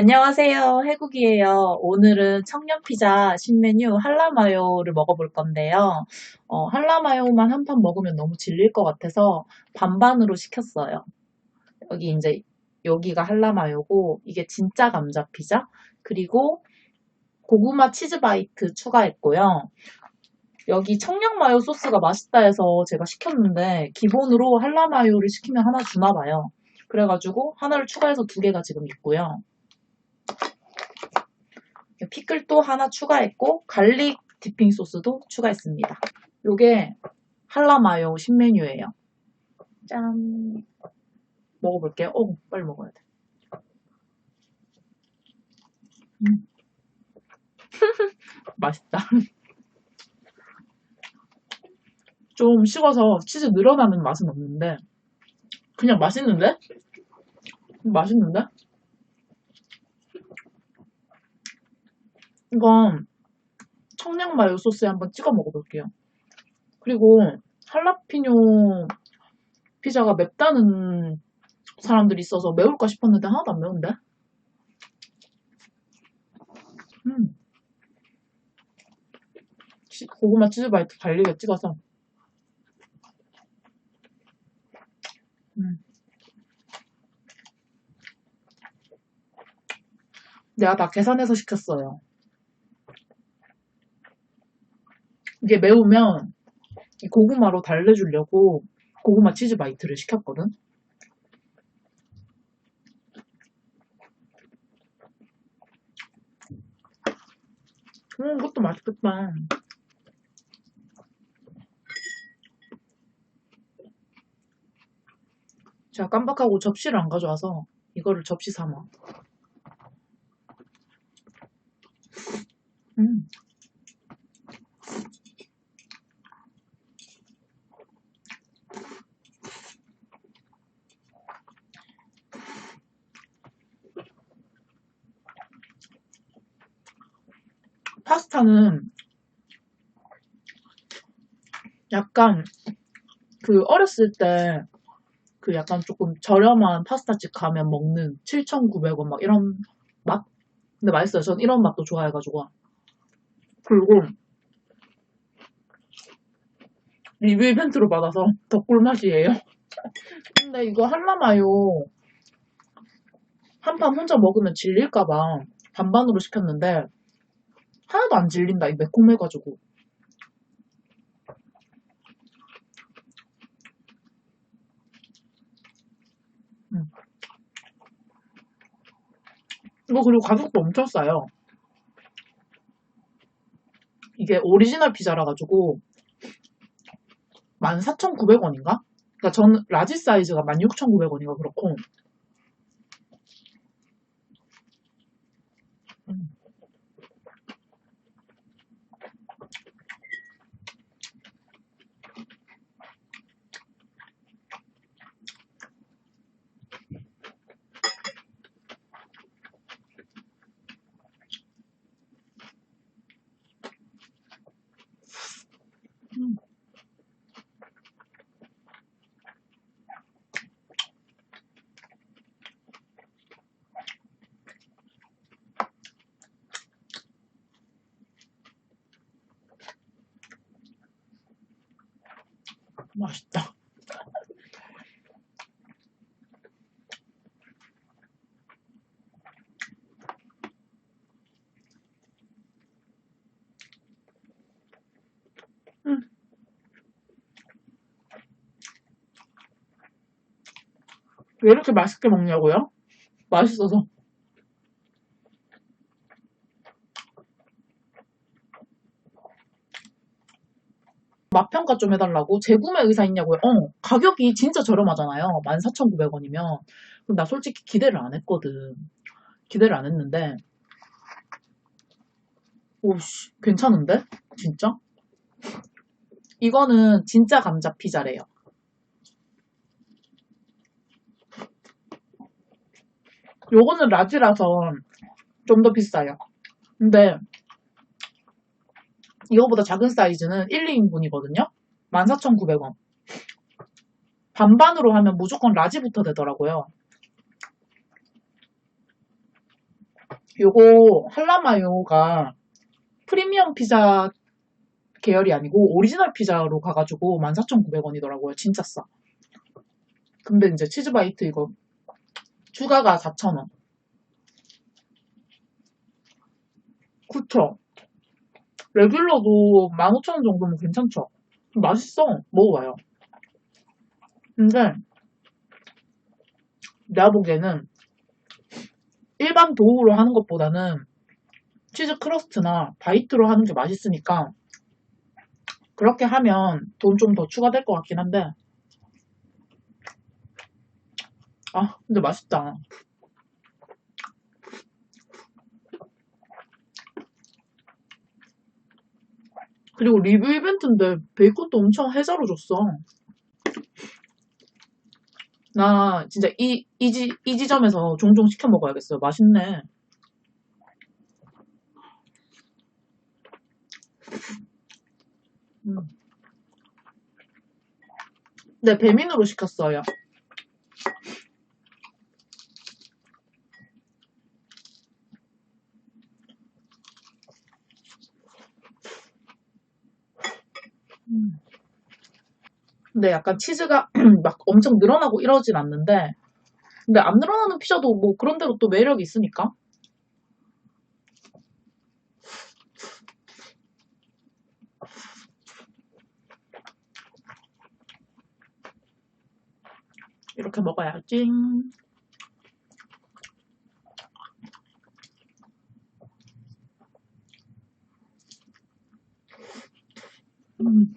안녕하세요. 해국이에요. 오늘은 청년피자 신메뉴 한라마요를 먹어볼 건데요. 어, 한라마요만 한 판 먹으면 너무 질릴 것 같아서 반반으로 시켰어요. 여기 이제 여기가 한라마요고 이게 진짜 감자 피자 그리고 고구마 치즈 바이트 추가했고요. 여기 청양마요 소스가 맛있다 해서 제가 시켰는데 기본으로 한라마요를 시키면 하나 주나 봐요. 그래가지고 하나를 추가해서 두 개가 지금 있고요. 피클 또 하나 추가했고 갈릭 디핑 소스도 추가했습니다. 요게 한라마요 신메뉴예요. 짠. 먹어볼게요. 오, 빨리 먹어야 돼. 음. 맛있다. 좀 식어서 치즈 늘어나는 맛은 없는데 그냥 맛있는데? 맛있는데? 이건 청양마요 소스에 한번 찍어 먹어볼게요. 그리고 할라피뇨 피자가 맵다는 사람들이 있어서 매울까 싶었는데 하나도 안 매운데? 음. 치- 고구마 치즈바이트 갈릭에 찍어서 음. 내가 다 계산해서 시켰어요. 이게 매우면 이 고구마로 달래주려고 고구마 치즈 바이트를 시켰거든. 음, 이것도 맛있겠다. 제가 깜빡하고 접시를 안 가져와서 이거를 접시 삼아. 음. 파스타는 약간 그 어렸을 때 그 약간 조금 저렴한 파스타집 가면 먹는 7,900원 막 이런 맛? 근데 맛있어요. 전 이런 맛도 좋아해가지고. 그리고 리뷰 이벤트로 받아서 더 꿀맛이에요. 근데 이거 한라마요 한 판 혼자 먹으면 질릴까봐 반반으로 시켰는데 하나도 안 질린다. 이 매콤해가지고. 음. 이거 그리고 가격도 엄청 싸요. 이게 오리지널 피자라 가지고 14,900원인가? 그러니까 전 라지 사이즈가 16,900원인가 그렇고 맛있다. 음. 왜 이렇게 맛있게 먹냐고요? 맛있어서. 맛평가 좀 해달라고? 재구매 의사 있냐고요? 어, 가격이 진짜 저렴하잖아요. 14,900원이면. 그럼 나 솔직히 기대를 안 했거든. 기대를 안 했는데. 오씨, 괜찮은데? 진짜? 이거는 진짜 감자 피자래요. 요거는 라지라서 좀 더 비싸요. 근데 이거보다 작은 사이즈는 1, 2인분이거든요. 14,900원. 반반으로 하면 무조건 라지부터 되더라고요. 요거 할라마요가 프리미엄 피자 계열이 아니고 오리지널 피자로 가가지고 14,900원이더라고요. 진짜 싸. 근데 이제 치즈바이트 이거 추가가 4,000원. 그쵸? 레귤러도 15,000원 정도면 괜찮죠? 맛있어. 먹어봐요. 근데 내가 보기에는 일반 도우로 하는 것보다는 치즈 크러스트나 바이트로 하는 게 맛있으니까 그렇게 하면 돈 좀 더 추가될 것 같긴 한데 아 근데 맛있다 그리고 리뷰 이벤트인데 베이컨도 엄청 해자로 줬어 나 진짜 이, 이, 지, 이 지점에서 종종 시켜 먹어야겠어요 맛있네 음. 네, 배민으로 시켰어요. 음. 근데 약간 치즈가 막 엄청 늘어나고 이러진 않는데, 근데 안 늘어나는 피자도 뭐 그런 대로 또 매력이 있으니까. 이렇게 먹어야지. 음.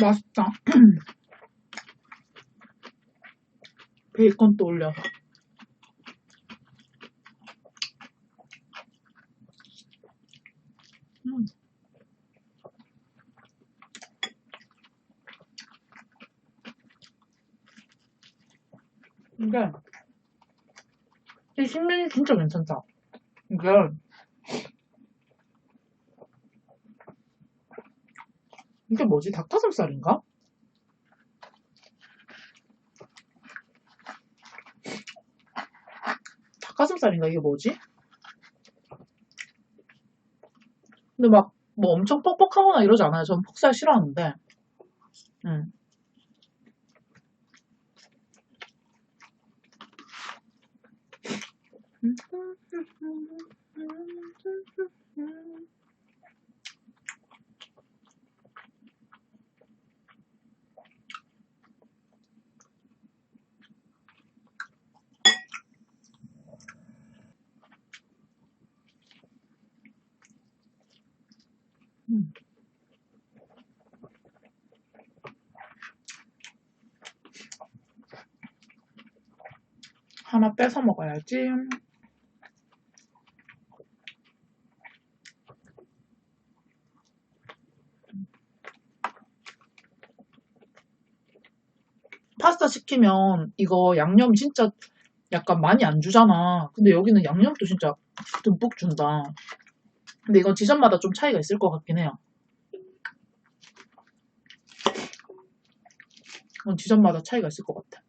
맛있다. 베이컨 또 올려서. 이게 이 신면이 진짜 괜찮다. 이게 이게 뭐지? 닭가슴살인가? 닭가슴살인가? 이게 뭐지? 근데 막 뭐 엄청 뻑뻑하거나 이러지 않아요. 전 폭살 싫어하는데. 음. 음. 하나 뺏어 먹어야지. 시키면 이거 양념 진짜 약간 많이 안 주잖아. 근데 여기는 양념도 진짜 듬뿍 준다. 근데 이건 지점마다 좀 차이가 있을 것 같긴 해요. 이건 지점마다 차이가 있을 것 같아.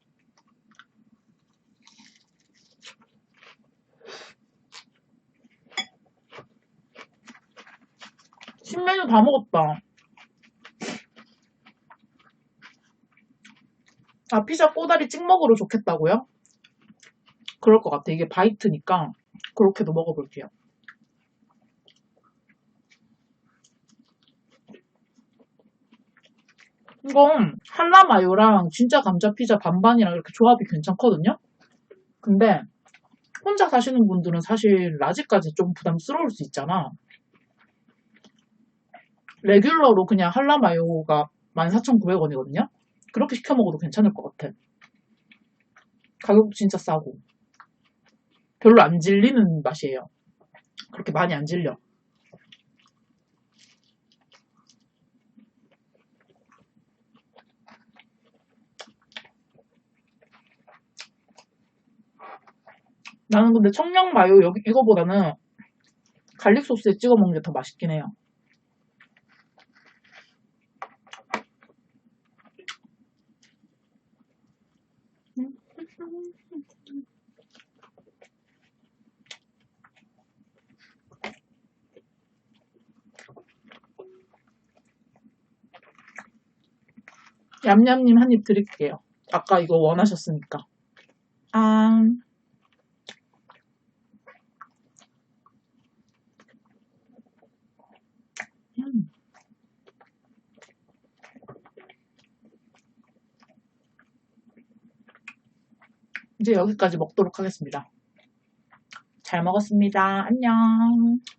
신메뉴 다 먹었다. 아, 피자 꼬다리 찍먹으로 좋겠다고요? 그럴 것 같아. 이게 바이트니까 그렇게도 먹어볼게요. 이건 한라마요랑 진짜 감자 피자 반반이랑 이렇게 조합이 괜찮거든요? 근데 혼자 사시는 분들은 사실 라지까지 좀 부담스러울 수 있잖아. 레귤러로 그냥 한라마요가 14,900원이거든요? 그렇게 시켜 먹어도 괜찮을 것 같아. 가격도 진짜 싸고. 별로 안 질리는 맛이에요. 그렇게 많이 안 질려. 나는 근데 청양 마요 여기 이거보다는 갈릭 소스에 찍어 먹는 게 더 맛있긴 해요. 얌얌님 한 입 드릴게요. 아까 이거 원하셨으니까. 아. 음. 이제 여기까지 먹도록 하겠습니다. 잘 먹었습니다. 안녕.